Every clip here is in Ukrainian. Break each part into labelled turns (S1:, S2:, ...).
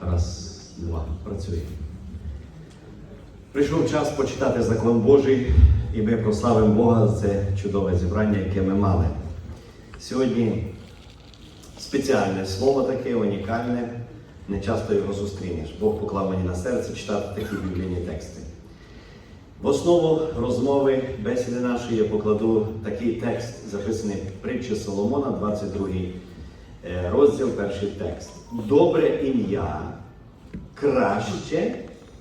S1: Раз, два, працює. Прийшов час почитати закон Божий, і ми прославимо Бога за це чудове зібрання, яке ми мали. Сьогодні спеціальне слово таке, унікальне, не часто його зустрінеш. Бог поклав мені на серце читати такі біблійні тексти. В основу розмови бесіди нашої я покладу такий текст, записаний в притчі Соломона, 22 е, розділ, перший текст. Добре ім'я краще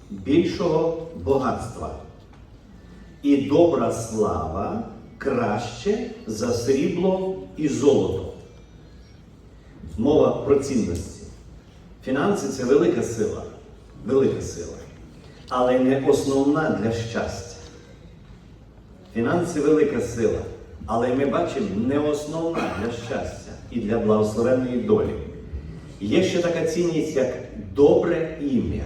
S1: більшого багатства. І добра слава краще за срібло і золото. Мова про цінності. Фінанси це велика сила, велика сила, але не основна для щастя. Фінанси велика сила, але ми бачимо не основна для щастя і для благословенної долі. Є ще така цінність, як добре ім'я,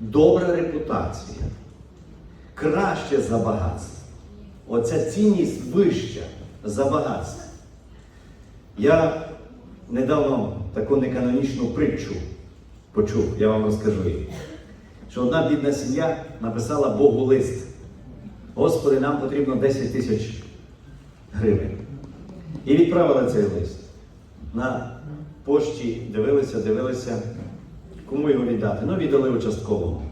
S1: добра репутація, краще за багатство. Оця цінність вища за багатство. Я недавно таку неканонічну притчу почув, я вам розкажу її. Що одна бідна сім'я написала Богу лист. Господи, нам потрібно 10 тисяч гривень. І відправила цей лист. На пошті дивилися, дивилися, кому його віддати. Ну, віддали участковому.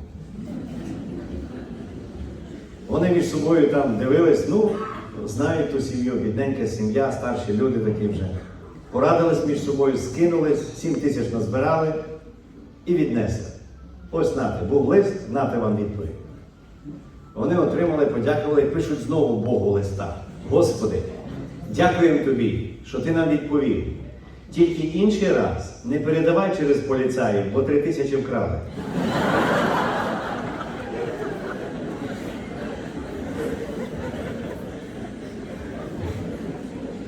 S1: Вони між собою там дивились, ну, знають ту сім'ю, бідненька сім'я, старші люди такі вже. Порадились між собою, скинулись, 7 тисяч назбирали і віднесли. Ось нате, був лист, нате вам відповідь. Вони отримали, подякували і пишуть знову Богу листа. Господи, дякуємо тобі, що ти нам відповів. Тільки інший раз не передавай через поліцаїв, бо три тисячі вкрали.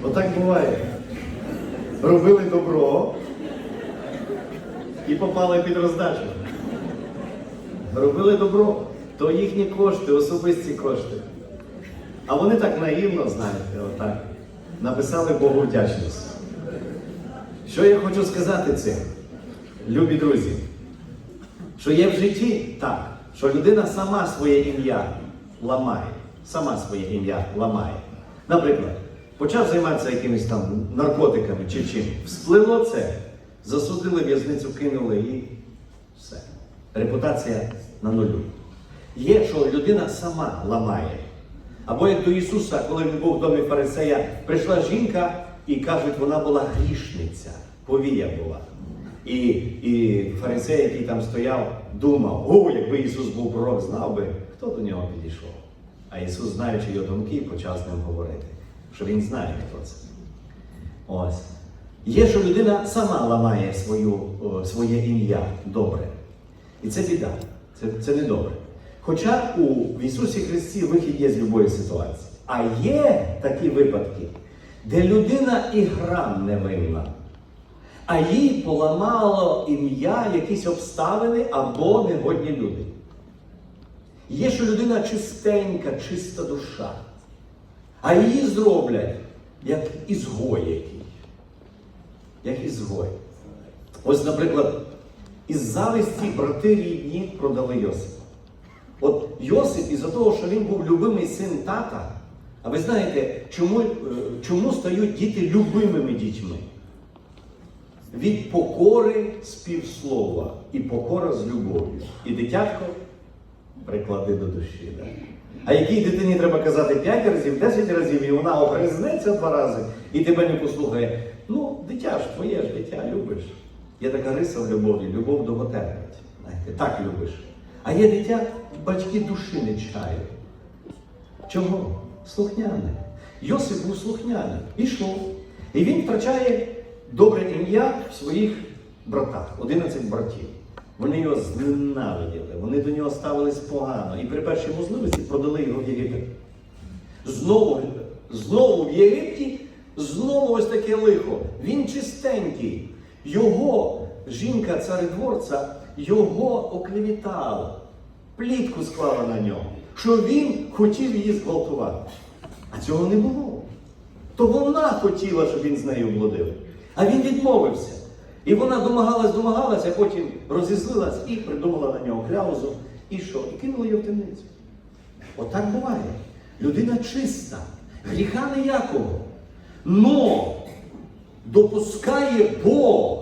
S1: Отак буває. Робили добро і попали під роздачу. Робили добро, то їхні кошти, особисті кошти. А вони так наївно, знаєте, отак, написали Богу вдячність. Що я хочу сказати цим, любі друзі? Що є в житті так, що людина сама своє ім'я ламає, сама своє ім'я ламає. Наприклад, почав займатися якимись там наркотиками чи чим. Всплило це, засудили в'язницю, кинули і все. Репутація на нулю. Є, що людина сама ламає. Або як до Ісуса, коли він був в домі фарисея, прийшла жінка і кажуть, вона була грішниця, повія була. І, і фарисей, який там стояв, думав, о, якби Ісус був пророк, знав би, хто до нього підійшов. А Ісус, знаючи його думки, почав з ним говорити, що Він знає, хто це. Ось. Є, що людина сама ламає свою, своє ім'я добре. І це біда, це, це добре. Хоча у в Ісусі Христі вихід є з будь-якої ситуації. А є такі випадки, де людина і грам не винна, а їй поламало ім'я якісь обставини або негодні люди. Є, що людина чистенька, чиста душа, а її зроблять як ізгой який. Як ізгой. Ось, наприклад, із зависті брати рідні продали Йосипа. От Йосип, із-за того, що він був любимий син тата, а ви знаєте, чому, е, чому стають діти любимими дітьми? Від покори співслова і покора з любов'ю. І дитятко приклади до душі. Да? А якій дитині треба казати 5 разів, 10 разів, і вона огризнеться два рази і тебе не послухає. Ну, дитя ж твоє ж дитя, любиш. Є така риса в любові, любов довготерпить. Знаєте, так любиш. А є дитя, батьки душі не чають. Чого? Слухняне. Йосип був слухняним. Пішов. І він втрачає добре ім'я в своїх братах, 11 братів. Вони його зненавиділи, вони до нього ставились погано. І при першій можливості продали його в Єгипет. Знову, знову в Єгипті, знову ось таке лихо. Він чистенький. Його жінка царедворця його оклевітала, плітку склала на нього, що він хотів її зґвалтувати. А цього не було. то вона хотіла, щоб він з нею блудив. А він відмовився. І вона домагалась, домагалась, а потім розізлилась і придумала на нього кляузу. І що? І кинула його в темницю. Отак буває. Людина чиста, гріха ніякого. Но допускає Бог,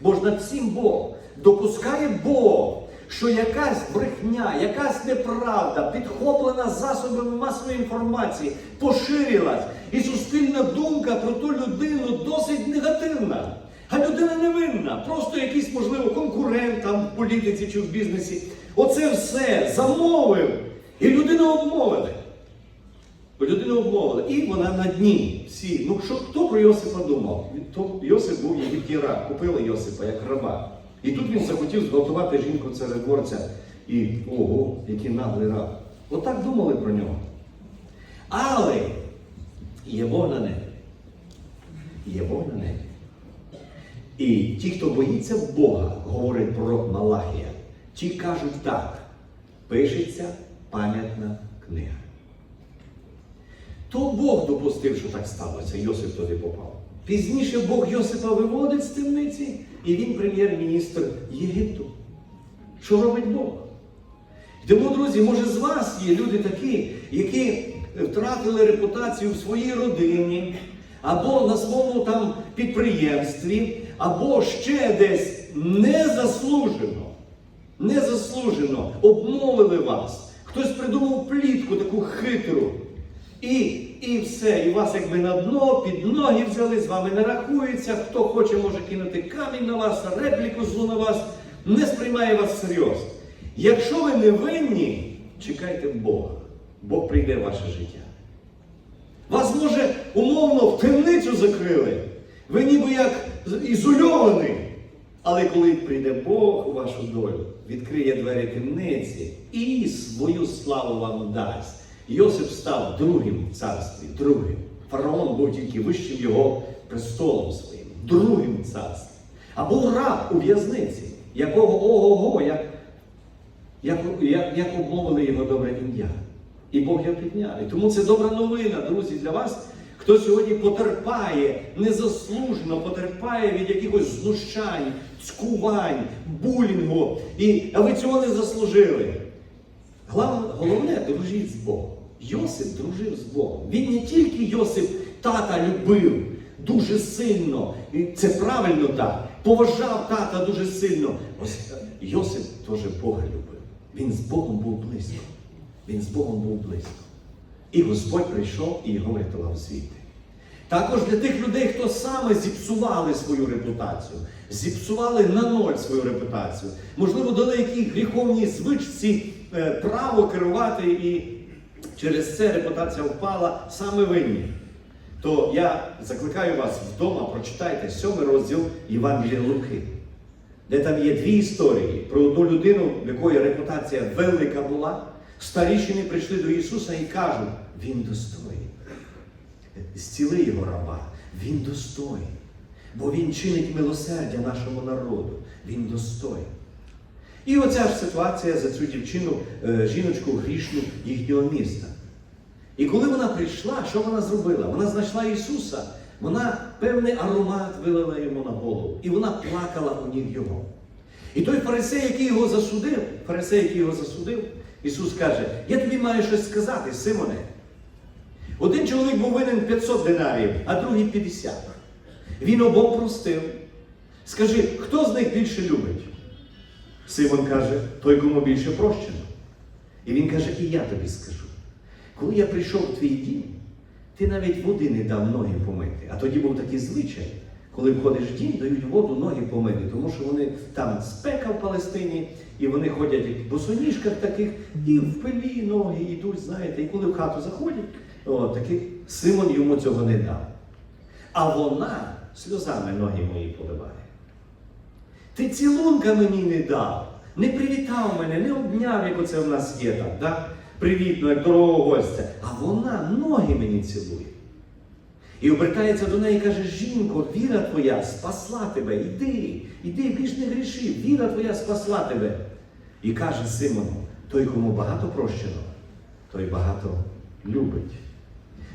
S1: бо ж над всім Бог, допускає Бог, що якась брехня, якась неправда, підхоплена засобами масової інформації, поширилась, і суспільна думка про ту людину досить негативна. А людина невинна, просто якийсь, можливо, конкурент там в політиці чи в бізнесі. Оце все замовив. І людину обмовили. Бо людину обмовили. І вона на дні. Всі. Ну що, хто про Йосипа думав? Йосип був єгипті раб. Купили Йосипа як раба. І тут він захотів зґвалтувати жінку царедворця. І ого, який наглий раб. Отак думали про нього. Але є Бог на небі. Є Бог на небі. І ті, хто боїться Бога, говорить пророк Малахія, ті кажуть так, пишеться пам'ятна книга. То Бог допустив, що так сталося, Йосип туди попав. Пізніше Бог Йосипа виводить з темниці, і він прем'єр-міністр Єгипту. Що робить Бог? Тому, друзі, може з вас є люди такі, які втратили репутацію в своїй родині, або на своєму там підприємстві, або ще десь незаслужено, незаслужено обмовили вас. Хтось придумав плітку таку хитру. І, і все, і вас якби на дно, під ноги взяли, з вами не рахується. Хто хоче, може кинути камінь на вас, репліку злу на вас, не сприймає вас серйозно. Якщо ви не винні, чекайте Бога. Бог прийде в ваше життя. Вас, може, умовно в темницю закрили. Ви ніби як ізольовані. Але коли прийде Бог у вашу долю, відкриє двері темниці і свою славу вам дасть. Йосип став другим в царстві, другим. Фараон був тільки вищим його престолом своїм, другим в царстві. А був раб у в'язниці, якого ого-го, як, як, як, як обмовили його добре ім'я. І Бог його підняв. І тому це добра новина, друзі, для вас, хто сьогодні потерпає, незаслужено потерпає від якихось знущань, цькувань, булінгу. І, а ви цього не заслужили. Головне, дружіть з Богом. Йосип дружив з Богом. Він не тільки Йосип тата любив дуже сильно, і це правильно так, поважав тата дуже сильно. Ось Йосип теж Бога любив. Він з Богом був близько. Він з Богом був близько. І Господь прийшов і його врятував звідти. Також для тих людей, хто саме зіпсували свою репутацію, зіпсували на ноль свою репутацію, можливо, дали якій гріховній звичці е, право керувати, і через це репутація впала саме винні. То я закликаю вас вдома, прочитайте сьомий розділ Євангелія Луки, де там є дві історії про одну людину, в якої репутація велика була. Старішини прийшли до Ісуса і кажуть, Він достойний. Зціли його раба, він достойний. Бо він чинить милосердя нашому народу. Він достойний. І оця ж ситуація за цю дівчину, е, жіночку грішну їхнього міста. І коли вона прийшла, що вона зробила? Вона знайшла Ісуса, вона певний аромат вилила йому на голову, і вона плакала у ніг його. І той фарисей, який його засудив, фарисей, який його засудив, Ісус каже: Я тобі маю щось сказати, Симоне. Один чоловік був винен 500 динарів, а другий 50. Він обом простив. Скажи, хто з них більше любить? Симон каже, той, кому більше прощено. І він каже, і я тобі скажу. Коли я прийшов в твій дім, ти навіть води не дав ноги помити. А тоді був такий звичай, коли входиш в дім, дають воду ноги помити, тому що вони там спека в Палестині, і вони ходять в босоніжках таких, і в пилі ноги йдуть, знаєте, і коли в хату заходять, о, такий Симон йому цього не дав. А вона сльозами ноги мої поливає. Ти цілунка мені не дав, не привітав мене, не обняв, як оце в нас є там, да? Привітно, як дорогого гостя. А вона ноги мені цілує. І обертається до неї і каже: Жінко, віра твоя спасла тебе, іди, іди, більш не гріши, віра твоя спасла тебе. І каже Симону, той, кому багато прощено, той багато любить.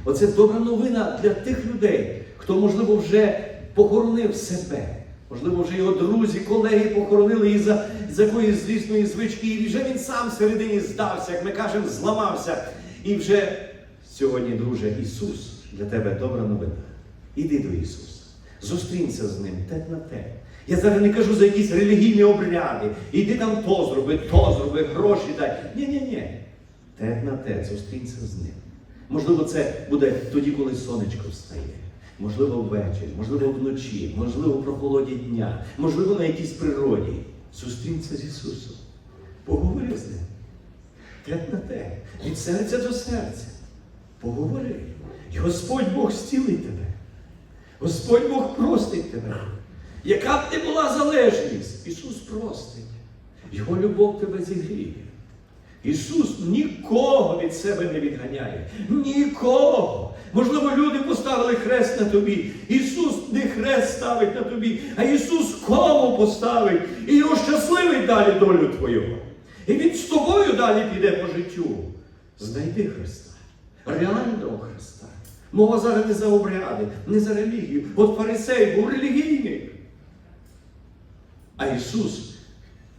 S2: Оце добра новина для тих людей, хто, можливо, вже похоронив себе. Можливо, вже його друзі, колеги похоронили із за з якоїсь злісної звички, і вже він сам всередині здався, як ми кажемо, зламався. І вже сьогодні, друже, Ісус для тебе добра новина. Іди до Ісуса, зустрінься з Ним те на те. Я зараз не кажу за якісь релігійні обряди. Іди там то зроби, то зроби, гроші дай. Ні-ні-ні. Те на те, зустрінься з ним. Можливо, це буде тоді, коли сонечко встає. Можливо, ввечері, можливо, вночі, можливо, в прохолоді дня, можливо, на якійсь природі. Зустрінься з Ісусом. Поговори з ним. Те на те, від серця до серця. Поговори. І Господь Бог зцілить тебе. Господь Бог простить тебе. Яка б не була залежність, Ісус простить. Його любов тебе зігріє. Ісус нікого від себе не відганяє. Нікого. Можливо, люди поставили хрест на тобі. Ісус не хрест ставить на тобі, а Ісус кому поставить і його щасливий далі долю твою. І Він з тобою далі піде по життю. Знайди Христа, реального Христа. Мова зараз не за обряди, не за релігію. От фарисей був релігійний. А Ісус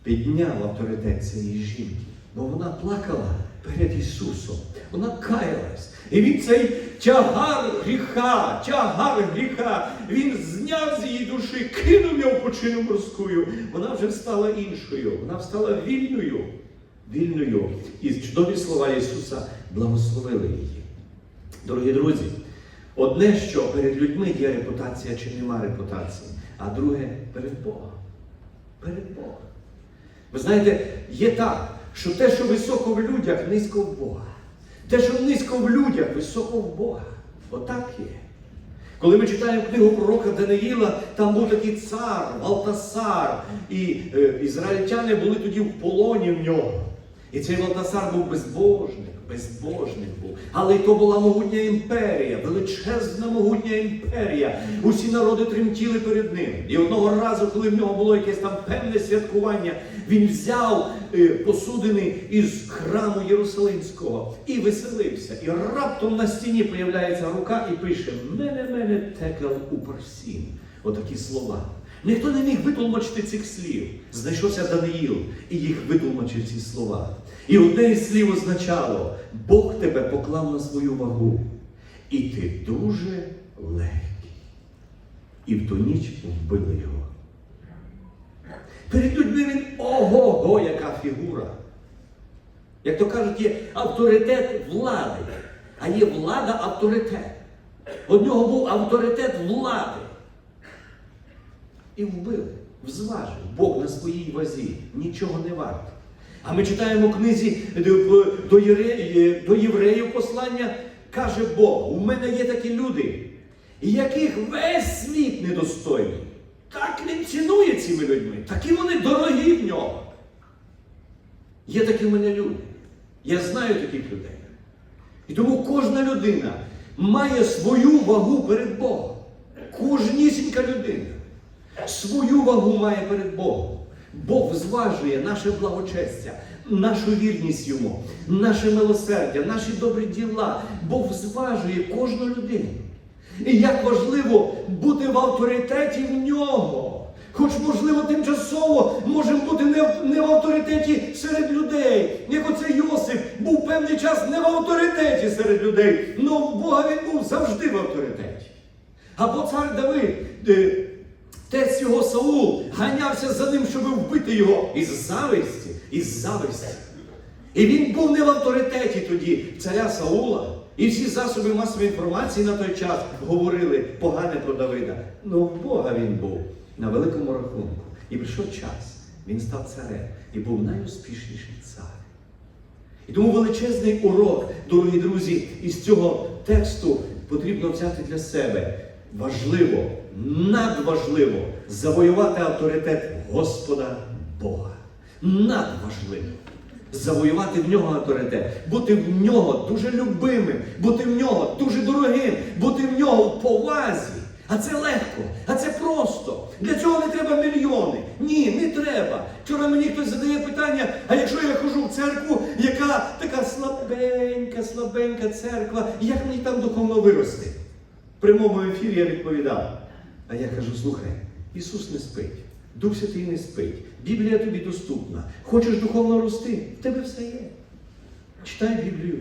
S2: підняв авторитет цієї жінки, бо вона плакала перед Ісусом. Вона каялась. І він цей тягар гріха, тягар гріха, він зняв з її душі, кинув його почину морську. Вона вже стала іншою, вона стала вільною, вільною. І чудові слова Ісуса благословили її. Дорогі друзі, одне, що перед людьми є репутація чи нема репутації, а друге перед Богом. Перед Богом. Ви знаєте, є так, що те, що високо в людях, низько в Бога. Те, що низько в людях, високо в Бога. Отак є. Коли ми читаємо книгу пророка Даниїла, там був такий цар, Валтасар, і е, ізраїльтяни були тоді в полоні в нього. І цей Валтасар був безбожник, безбожник був. Але й то була могутня імперія, величезна могутня імперія. Усі народи тремтіли перед ним. І одного разу, коли в нього було якесь там певне святкування, він взяв е, посудини із храму Єрусалимського і веселився. І раптом на стіні появляється рука і пише: Мене, мене текел у парсін. Отакі слова. Ніхто не міг витлумачити цих слів. Знайшовся Даниїл і їх витлумачив ці слова. І одне із слів означало: Бог тебе поклав на свою вагу, і ти дуже легкий. І в ту ніч вбили його. Перед людьми він ого-го, яка фігура. Як то кажуть, є авторитет влади, а є влада авторитет. У нього був авторитет влади. І вбили, взважив Бог на своїй вазі, нічого не варто. А ми читаємо в книзі до, до, євреїв, до євреїв послання, каже Бог, у мене є такі люди, яких весь світ недостойний. Так він цінує цими людьми, такі вони дорогі в нього. Є такі в мене люди. Я знаю таких людей. І тому кожна людина має свою вагу перед Богом. Кожнісінька людина свою вагу має перед Богом. Бог зважує наше благочестя, нашу вірність йому, наше милосердя, наші добрі діла. Бог зважує кожну людину. І як важливо бути в авторитеті в нього. Хоч, можливо, тимчасово можемо бути не в, авторитеті серед людей. Як оцей Йосип був певний час не в авторитеті серед людей, але в Бога він був завжди в авторитеті. Або цар Давид, е, Тець його Саул ганявся за ним, щоб вбити його із зависті, із зависті. І він був не в авторитеті тоді царя Саула. І всі засоби масової інформації на той час говорили погане про Давида. Ну в Бога він був на великому рахунку. І прийшов час. Він став царем і був найуспішніший цар. І тому величезний урок, дорогі друзі, із цього тексту потрібно взяти для себе. Важливо, надважливо завоювати авторитет Господа Бога. Надважливо. Завоювати в нього авторитет, бути в нього дуже любимим, бути в нього дуже дорогим, бути в нього в повазі. А це легко, а це просто. Для цього не треба мільйони. Ні, не треба. Вчора мені хтось задає питання, а якщо я хожу в церкву, яка така слабенька, слабенька церква, як мені там духовно вирости? Прямому ефірі я відповідав. А я кажу, слухай, Ісус не спить, Дух Святий не спить, Біблія тобі доступна. Хочеш духовно рости, в тебе все є. Читай Біблію,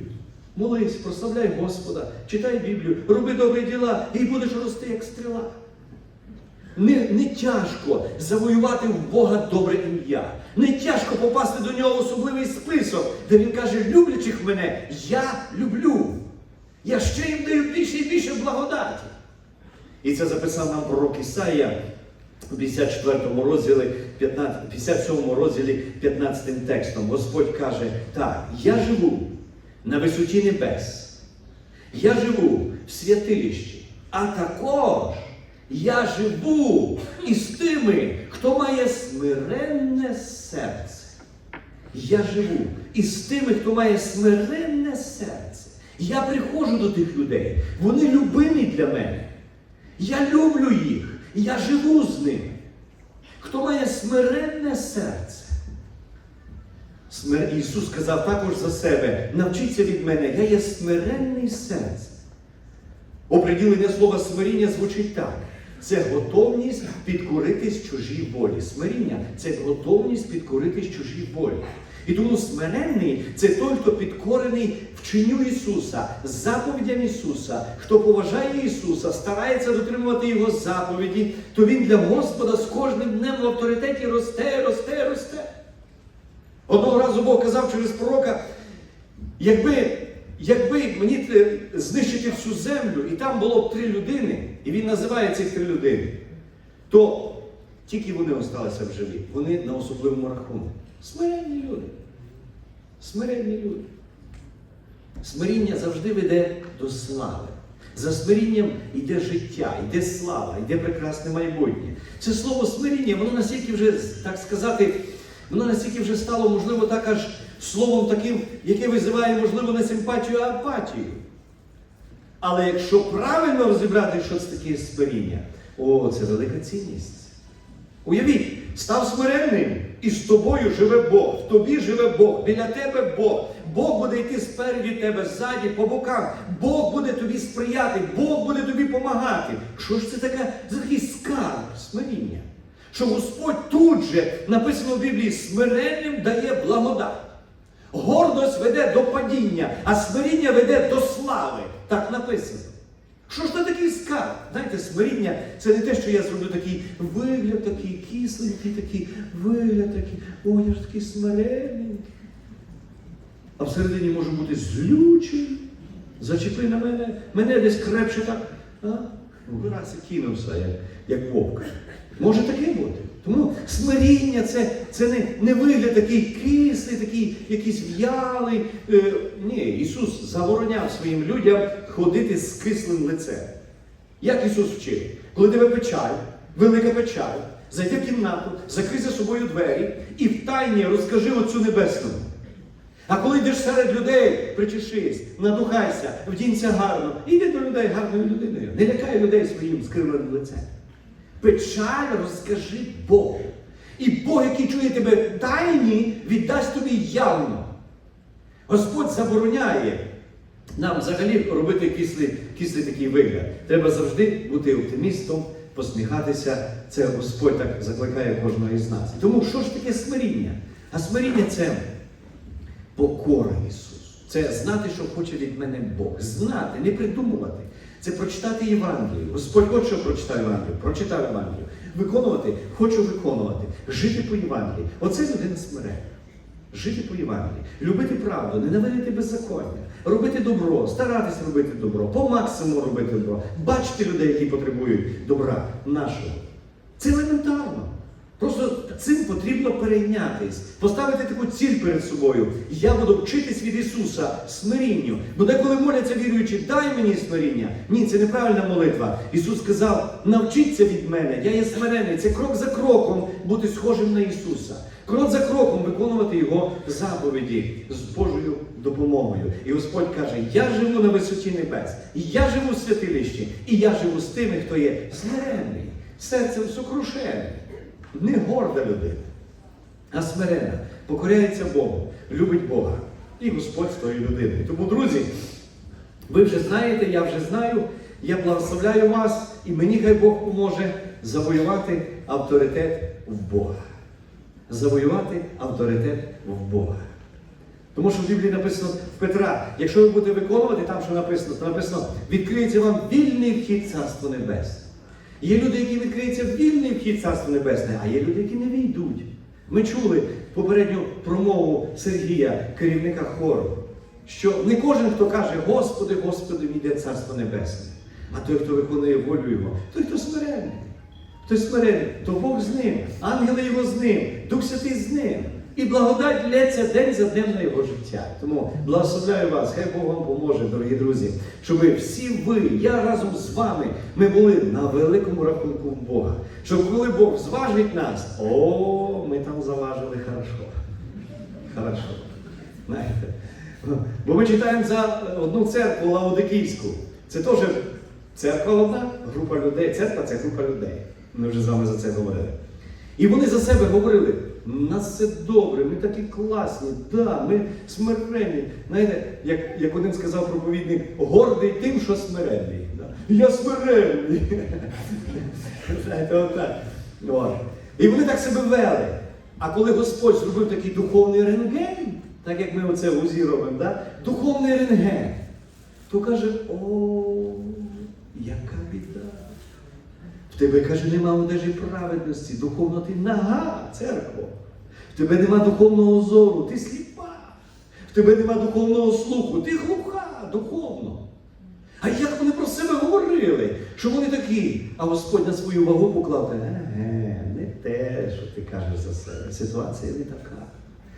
S2: молись, прославляй Господа, читай Біблію, роби добрі діла і будеш рости як стріла. Не, не тяжко завоювати в Бога добре ім'я. Не тяжко попасти до нього в особливий список, де він каже, люблячих мене, я люблю. Я ще їм даю більше і більше благодаті. І це записав нам пророк Ісаїя у 54 розділі, 15, 57 розділі 15 текстом. Господь каже, так, я живу на висоті небес, я живу в святилищі, а також я живу із тими, хто має смиренне серце. Я живу із тими, хто має смиренне серце. Я приходжу до тих людей. Вони любимі для мене. Я люблю їх. Я живу з ними. Хто має смиренне серце? Смир... Ісус сказав також за себе: навчіться від мене, я є смиренний серце. Оприділення слова смиріння звучить так. Це готовність підкоритись чужій волі. Смиріння це готовність підкоритись чужій волі. І тому смиренний це той, хто підкорений вченню Ісуса, заповідям Ісуса, хто поважає Ісуса, старається дотримувати Його заповіді, то він для Господа з кожним днем в авторитеті росте, росте, росте. Одного разу Бог казав через пророка, якби, якби мені знищити всю землю, і там було б три людини, і він називає цих три людини, то тільки вони залишилися в живі. Вони на особливому рахунку. Смиренні люди. Смиренні люди. Смиріння завжди веде до слави. За смирінням йде життя, йде слава, йде прекрасне майбутнє. Це слово смиріння, воно настільки вже, так сказати, воно настільки вже стало, можливо, так аж словом таким, яке визиває, можливо, не симпатію, а апатію. Але якщо правильно розібрати, що це таке смиріння, о, це велика цінність. Уявіть, став смиренним, і з тобою живе Бог, в тобі живе Бог, біля тебе Бог. Бог буде йти спереді тебе, ззаді, по бокам. Бог буде тобі сприяти, Бог буде тобі допомагати. Що ж це таке за такий скарб смиріння? Що Господь тут же написано в Біблії, смиренним дає благодать. Гордость веде до падіння, а смиріння веде до слави. Так написано. Що ж це такий скарб? Знаєте, смиріння це не те, що я зроблю такий вигляд, такий кисленький, такий вигляд такий, ой, я ж такий смиренний. А всередині можу бути злючий. Зачепи на мене, мене десь крепше так. А? Раз і кинувся, як, як вовк. Може таке бути. Тому смиріння це, це не, не вигляд такий кислий, такий якийсь в'ялий. Е, ні, Ісус забороняв своїм людям ходити з кислим лицем. Як Ісус вчив? Коли тебе печаль, велика печаль, зайди в кімнату, закрий за собою двері і в тайні розкажи Отцю Небесному. А коли йдеш серед людей, причешись, надухайся, вдінься гарно, іди до людей гарною людиною. Не лякай людей своїм скривленим лицем. Печаль розкажи Богу. І Бог, який чує тебе тайні, віддасть тобі явно. Господь забороняє нам взагалі робити кислий, кислий такий вигляд. Треба завжди бути оптимістом, посміхатися. Це Господь так закликає кожного із нас. Тому що ж таке смиріння? А смиріння це покора Ісусу. Це знати, що хоче від мене Бог. Знати, не придумувати. Це прочитати Євангелію. Господь хоче, щоб прочитав Євангелію. Прочитав Євангелію. Виконувати, хочу виконувати. Жити по Євангелії. Оце людина смирення. Жити по Євангелії, любити правду, ненавидити беззаконня, робити добро, старатися робити добро, по максимуму робити добро, бачити людей, які потребують добра нашого. Це елементарно. Просто цим потрібно перейнятись, поставити таку ціль перед собою. Я буду вчитись від Ісуса смирінню. Бо деколи моляться віруючи, дай мені смиріння. Ні, це неправильна молитва. Ісус сказав: навчіться від мене, я є смирений. Це крок за кроком бути схожим на Ісуса. Крок за кроком виконувати Його заповіді з Божою допомогою. І Господь каже: Я живу на висоті небес, я живу в святилищі, і я живу з тими, хто є смиренний, серцем сокрушений, не горда людина, а смирена, покоряється Богу, любить Бога. І Господь з тою людиною. Тому, друзі, ви вже знаєте, я вже знаю. Я благословляю вас, і мені хай Бог поможе завоювати авторитет в Бога. Завоювати авторитет в Бога. Тому що в Біблії написано в Петра, якщо ви будете виконувати там, що написано, то написано, відкриється вам вільний вхід Царство Небесне. Є люди, які відкриється вільний вхід Царство Небесне, а є люди, які не війдуть. Ми чули попередню промову Сергія, керівника хору, що не кожен, хто каже, Господи, Господи, війде Царство Небесне, а той, хто виконує волю Його, той, хто смиренний. Той смирений, то Бог з ним, ангели його з ним, Дух Святий з ним. І благодать лється день за днем на його життя. Тому благословляю вас, хай Бог вам поможе, дорогі друзі, щоб всі ви, я разом з вами, ми були на великому рахунку Бога. Щоб коли Бог зважить нас, о, ми там заважили хорошо. Хорошо. Бо ми читаємо за одну церкву Лаодикійську. Це теж церква одна, група людей. Церква це група людей. Ми вже з вами за це говорили. І вони за себе говорили: нас все добре, ми такі класні, да, ми смиренні. Знаєте, як, як один сказав проповідник, гордий тим, що смиренний. Да? Я смиренний. І вони так себе вели. А коли Господь зробив такий духовний рентген, так як ми оце в УЗІ робимо, да? духовний рентген, то каже, о. В тебе, каже, нема одежі праведності, духовно ти нага, церкво. В тебе нема духовного зору, ти сліпа. В тебе нема духовного слуху, ти глуха духовно. А як вони про себе говорили, що вони такі, а Господь на свою вагу поклав, еге, не те, що ти кажеш за себе. Ситуація не така.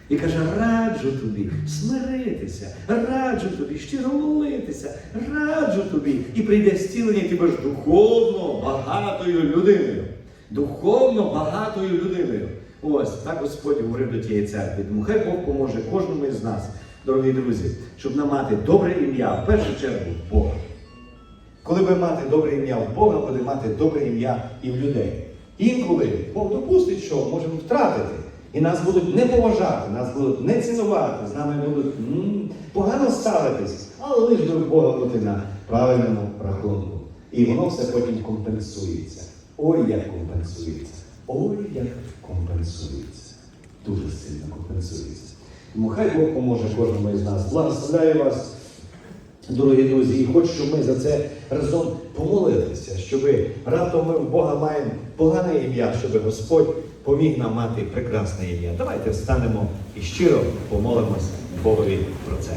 S2: І каже, раджу тобі смиритися, раджу тобі щиро молитися, раджу тобі. І прийде зцілення, ти будеш духовно багатою людиною. Духовно багатою людиною. Ось так Господь говорив до тієї церкви. Тому хай Бог поможе кожному із нас, дорогі друзі, щоб нам мати добре ім'я, в першу чергу Бога. Коли ви мати добре ім'я в Бога, буде мати добре ім'я і в людей. Інколи Бог допустить, що можемо втратити. І нас будуть не поважати, нас будуть не цінувати, з нами будуть м, погано ставитись, але лиш до Бога бути на правильному рахунку. І воно все потім компенсується. Ой, як компенсується. Ой, як компенсується. Дуже сильно компенсується. Тому хай Бог поможе кожному із нас. Благословляю вас. Дорогі друзі, і хочу, щоб ми за це разом помолилися, щоб раптом ми в Бога маємо погане ім'я, щоб Господь поміг нам мати прекрасне ім'я. Давайте встанемо і щиро помолимося Богові про це.